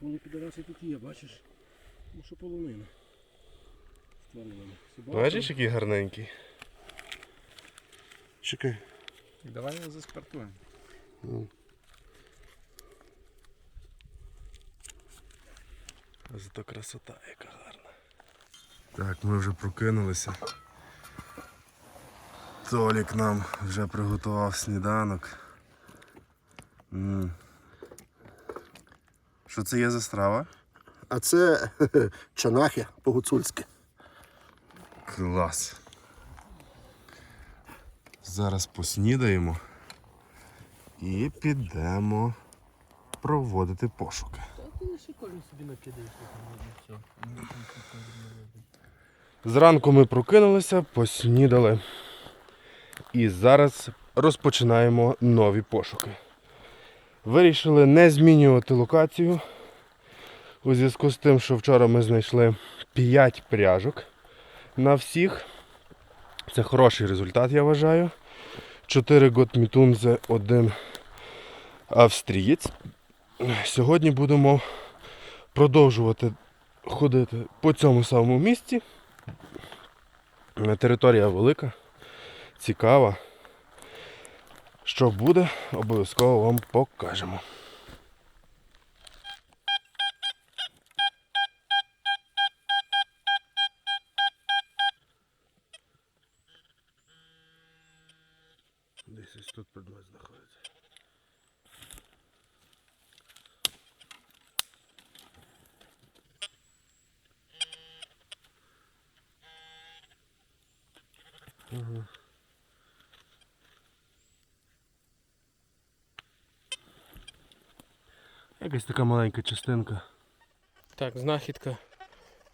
Мені підараси тут є, бачиш? Ну що полонина. Бачиш, який гарненький. Чекай. Давай його заспортуємо. Зато красота яка гарна. Так, ми вже прокинулися. Толік нам вже приготував сніданок. М. Що це є за страва? А це чанахи по-гуцульськи. Клас. Зараз поснідаємо і підемо проводити пошуки. Зранку ми прокинулися, поснідали. І зараз розпочинаємо нові пошуки. Вирішили не змінювати локацію. У зв'язку з тим, що вчора ми знайшли 5 пряжок на всіх. Це хороший результат, я вважаю. 4 Готмітунзе, один австрієць. Сьогодні будемо продовжувати ходити по цьому самому місці. Територія велика, цікава. Що буде, обов'язково вам покажемо. Десь ось тут предмет знаходиться. Ага. Якась така маленька частинка. Так, знахідка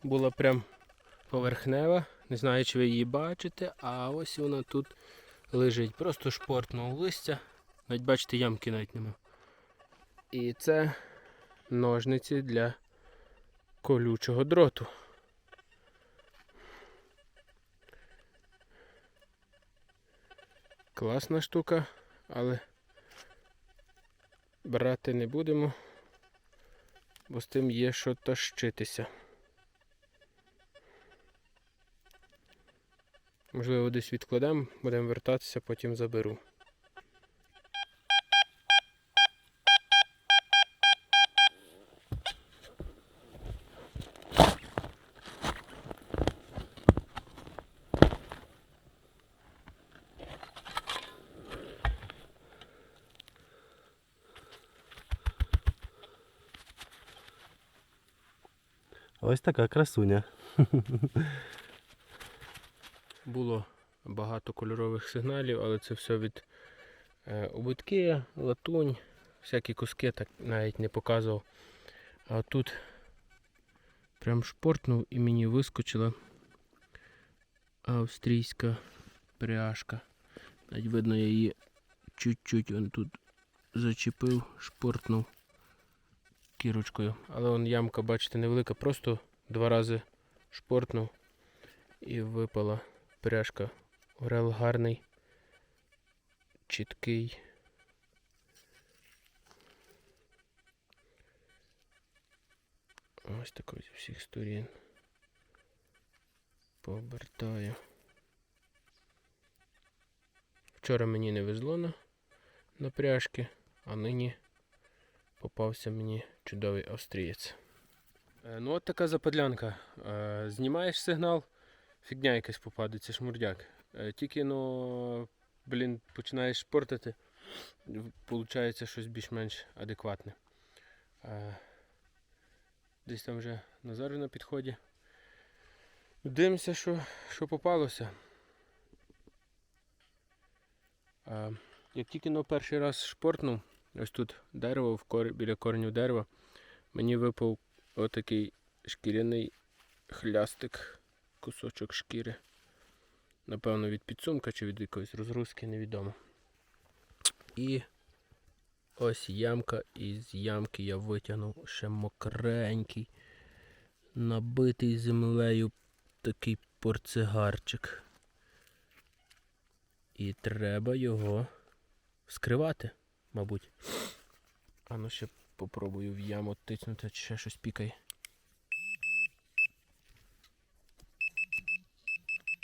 була прям поверхнева. Не знаю, чи ви її бачите, а ось вона тут лежить. Просто шпортного листя. Навіть бачите, ямки навіть нема. І це ножниці для колючого дроту. Класна штука, але брати не будемо, бо з тим є що тащитися. Можливо, десь відкладемо, будемо вертатися, потім заберу. Ось така красуня. Було багато кольорових сигналів, але це все від е, ободки, латунь, всякі куски так навіть не показував. А тут прям шпортнув і мені вискочила австрійська пряжка. Навіть видно, я її чуть-чуть тут зачепив, шпортнув кірочкою. Але он ямка, бачите, невелика, просто два рази шпортнув і випала пряжка. Орел гарний, чіткий. Ось такий зі всіх сторін. Пообертаю. Вчора мені не везло на, на пряжки, а нині попався мені чудовий австрієць. Е, Ну от така западлянка. Е, Знімаєш сигнал, фігня якась попадеться, шмурдяк. Е, Тільки ну, блін, починаєш шпортити, виходить щось більш-менш адекватне. Десь там вже Назар на підході. Дивимося, що, що попалося. Як тільки ну, перший раз шпортнув, ось тут дерево біля кореню дерева, мені випав отакий шкіряний хлястик, кусочок шкіри. Напевно, від підсумка чи від якоїсь розгрузки, невідомо. І ось ямка, і з ямки я витягнув ще мокренький, набитий землею такий порцигарчик. І треба його вскривати, мабуть. А ну ще Попробую в яму тицнути, чи ще щось пікає.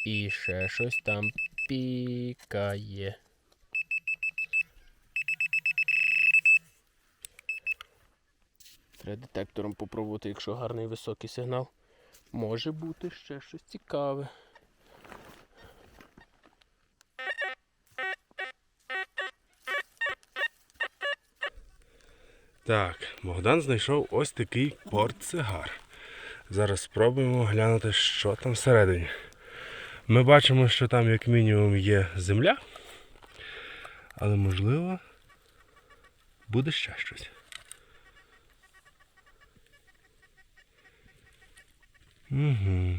І ще щось там пікає. Треба детектором попробувати, якщо гарний високий сигнал. Може бути ще щось цікаве. Так, Богдан знайшов ось такий портсигар. Зараз спробуємо глянути, що там всередині. Ми бачимо, що там як мінімум є земля, але можливо буде ще щось. Угу.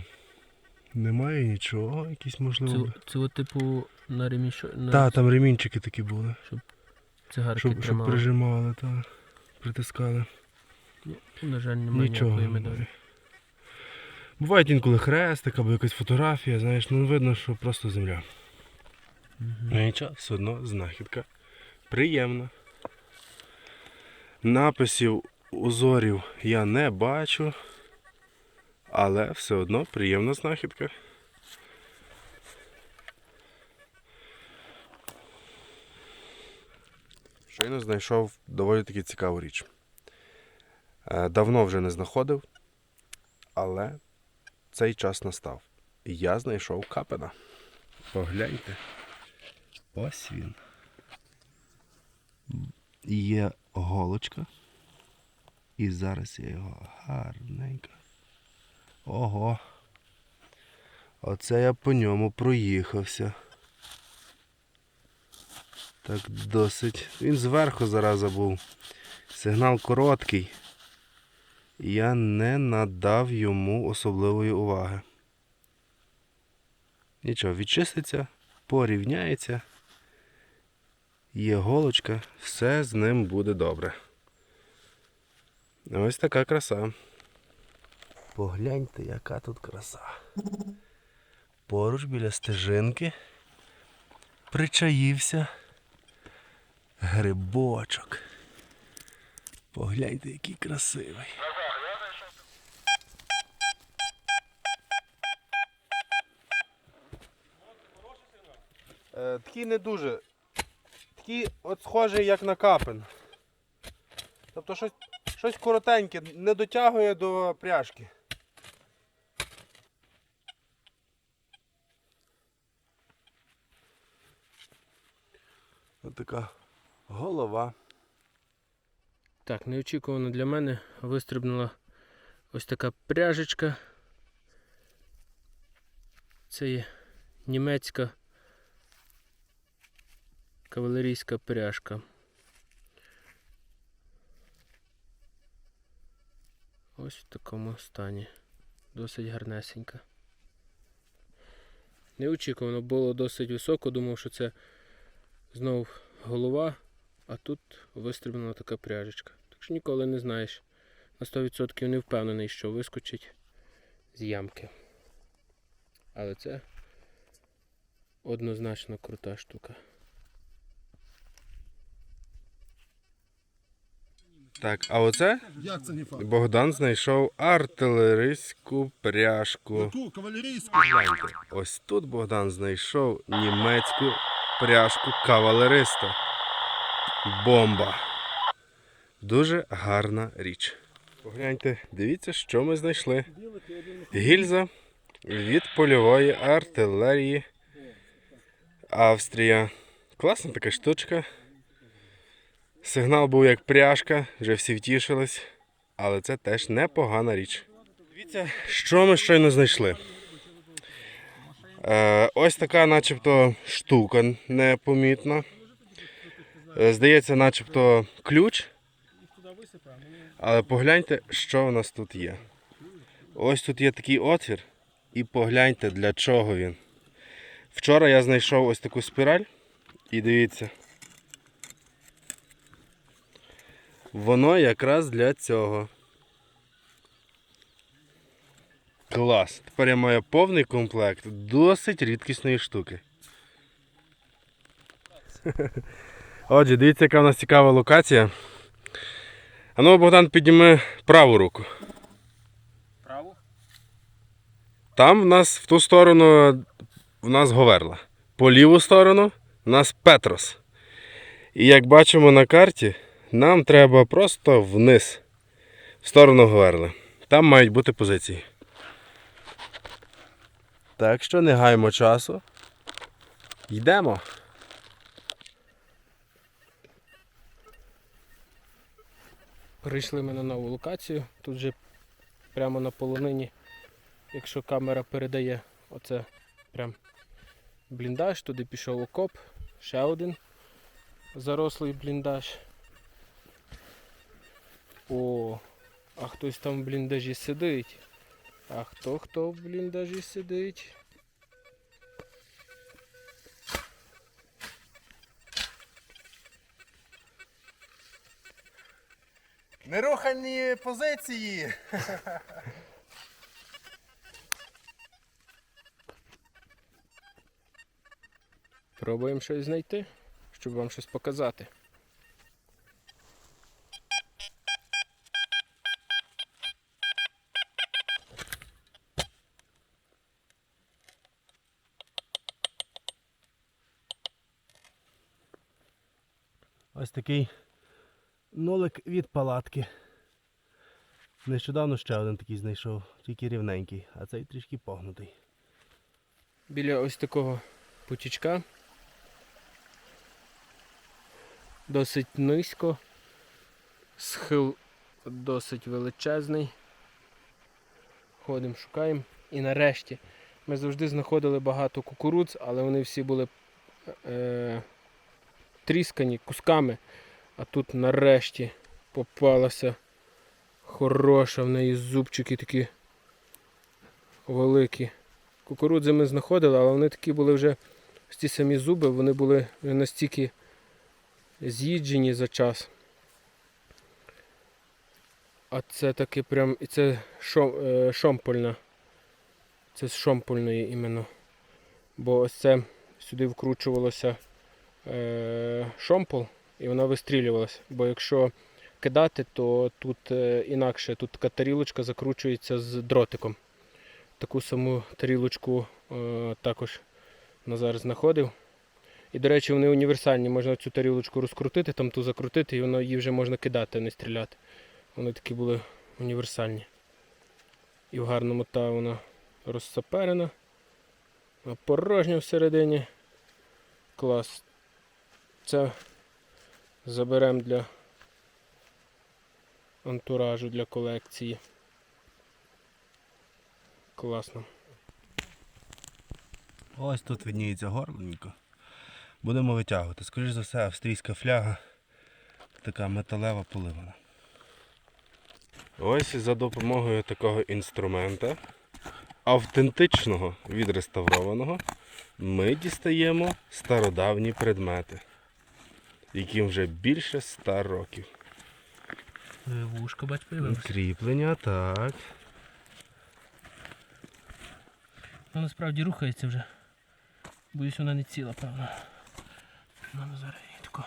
Немає нічого, якісь можливо. Це, це от, типу на ремішо на Так, там ремінчики такі були. цигарки Щоб, щоб прижимали, та, притискали. На жаль, немає Нічого. ніякої медалі. Бувають інколи хрестик або якась фотографія, знаєш, ну видно, що просто земля. Ну нічого, все одно знахідка. Приємна. Написів, узорів я не бачу, але все одно приємна знахідка. Щойно знайшов доволі таки цікаву річ. Е, Давно вже не знаходив, але цей час настав. І я знайшов капена. Погляньте. Ось він. Є голочка. І зараз я його гарненько. Ого. Оце я по ньому проїхався. Так досить. Він зверху зараза був. Сигнал короткий. Я не надав йому особливої уваги. Нічого, відчиститься, порівняється. Є голочка, все з ним буде добре. Ось така краса. Погляньте, яка тут краса. Поруч біля стежинки причаївся грибочок. Погляньте, який красивий. Е, такий не дуже. Такий от схожий, як на капен. Тобто щось, щось коротеньке, не дотягує до пряжки. Ось така голова. Так, неочікувано для мене вистрибнула ось така пряжечка. Це є німецька кавалерійська пряжка. Ось в такому стані. Досить гарнесенька. Неочікувано було досить високо, думав, що це знов голова, а тут вистрибнула така пряжечка. Так що ніколи не знаєш. На 100% не впевнений, що вискочить з ямки. Але це однозначно крута штука. Так, а оце Як це не факт? Богдан знайшов артилерійську пряжку. Ту кавалерійську. Гляньте, ось тут Богдан знайшов німецьку пряжку кавалериста. Бомба. Дуже гарна річ. Погляньте, дивіться, що ми знайшли. Гільза від польової артилерії Австрія. Класна така штучка. Сигнал був як пряжка, вже всі втішились, але це теж непогана річ. Дивіться, що ми щойно знайшли. Е, ось така, начебто, штука непомітна. Е, здається, начебто ключ. Але погляньте, що у нас тут є. Ось тут є такий отвір, і погляньте, для чого він. Вчора я знайшов ось таку спіраль, і дивіться. Воно якраз для цього. Клас. Тепер я маю повний комплект досить рідкісної штуки. Отже, дивіться, яка у нас цікава локація. А ну, Богдан, підніми праву руку. Право? Там в нас в ту сторону в нас Говерла. По ліву сторону в нас Петрос. І як бачимо на карті, нам треба просто вниз, в сторону Говерли. Там мають бути позиції. Так що не гаймо часу. Йдемо. Прийшли ми на нову локацію. Тут же прямо на полонині, якщо камера передає, оце прям бліндаж, туди пішов окоп, ще один зарослий бліндаж. О, а хтось там в бліндажі сидить. А хто хто в бліндажі сидить? Нерухані позиції. Пробуємо щось знайти, щоб вам щось показати. Ось такий нолик від палатки. Нещодавно ще один такий знайшов, тільки рівненький, а цей трішки погнутий. Біля ось такого потічка. Досить низько. Схил досить величезний. Ходимо, шукаємо. І нарешті ми завжди знаходили багато кукурудз, але вони всі були е, тріскані кусками. А тут нарешті попалася хороша в неї зубчики такі великі. Кукурудзи ми знаходили, але вони такі були вже ті самі зуби, вони були вже настільки з'їджені за час. А це таки прям. І це е, шомпольна. Це з шомпольної іменно. Бо ось це сюди вкручувалося е, шомпол і вона вистрілювалася. Бо якщо кидати, то тут е, інакше, тут така тарілочка закручується з дротиком. Таку саму тарілочку е, також Назар знаходив. І, до речі, вони універсальні. Можна цю тарілочку розкрутити, там ту закрутити, і воно її вже можна кидати, а не стріляти. Вони такі були універсальні. І в гарному та вона розсаперена. Порожня всередині. Клас. Це заберемо для антуражу, для колекції. Класно. Ось тут видніється горленько. Будемо витягувати. Скоріше за все, австрійська фляга. Така металева поливана. Ось за допомогою такого інструмента, автентичного відреставрованого, ми дістаємо стародавні предмети, яким вже більше ста років. Вушка, бач, Кріплення, так. Вона насправді рухається вже. Боюсь, вона не ціла, певно. Ну, зараз її тако.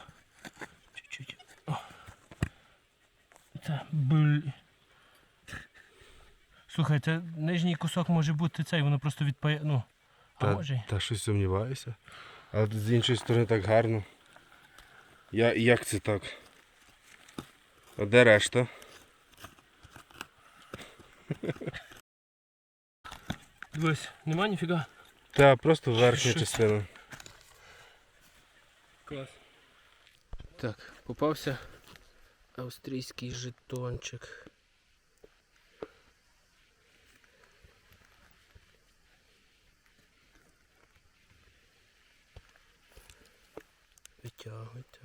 Чуть-чуть. О. Це бль. Слухай, це нижній кусок може бути цей, воно просто відпає. Ну. А Та, може. й. та щось сумніваюся. Але з іншої сторони так гарно. Я, як це так? А де решта? Дивись, нема ніфіга. Та просто верхня Щось. частина. Клас. Так, попався австрійський жетончик. Витягуйте.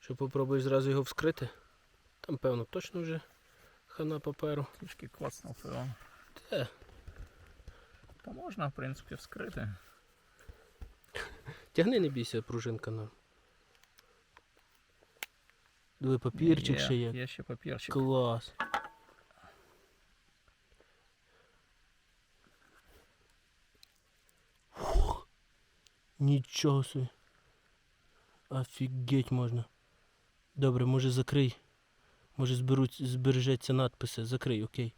Що попробуєш зразу його вскрити? Там, певно, точно вже хана паперу. Трішки класно пиво. Те. Та можна, в принципі, вскрити. Тягни, не бійся, пружинка нам. Диви, папірчик ще є. Є ще папірчик. Клас. Нічого собі. Офігеть можна. Добре, може закрий. Може зберуть, збережеться надписи. Закрий, окей.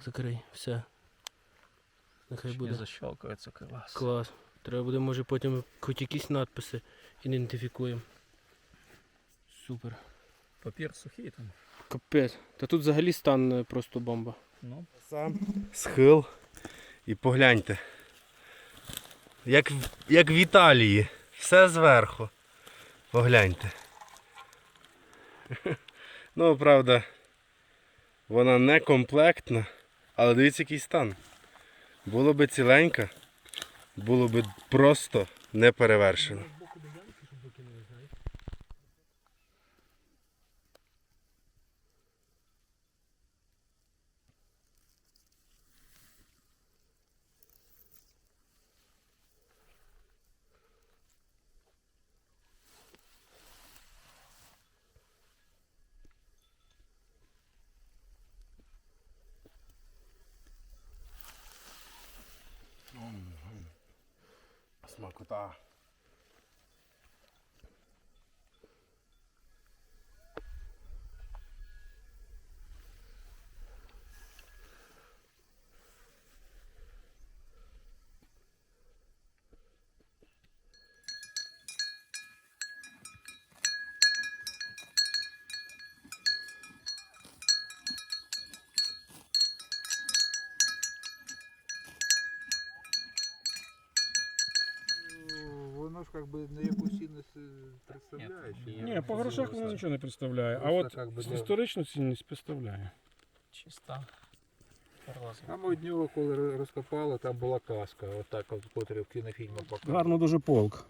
Закрий, все. Нехай буде. Защелкується клас. Клас. Треба буде, може, потім хоч якісь надписи ідентифікуємо. Супер. Папір сухий там. Капець. Та тут взагалі стан е, просто бомба. Ну, Сам схил. І погляньте. Як, в- як в Італії. Все зверху. Погляньте. Ну, правда, вона не комплектна, але дивіться, який стан. Було би ціленька, було би просто не まくった。Как бы на яку цінність е, представляє. чи Ні, по грошах воно нічого не представляє. А Просто от как би, да. історичну цінність представляє. чиста. А ми днього, коли ро- розкопали, там була каска, отак от, котрі в кінофільмах показували. Гарно дуже полк.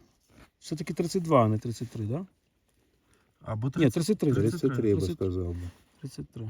Все-таки 32, а не 33, так? Да? Або Ні, 33. 33, я би 33. сказав. би. 33.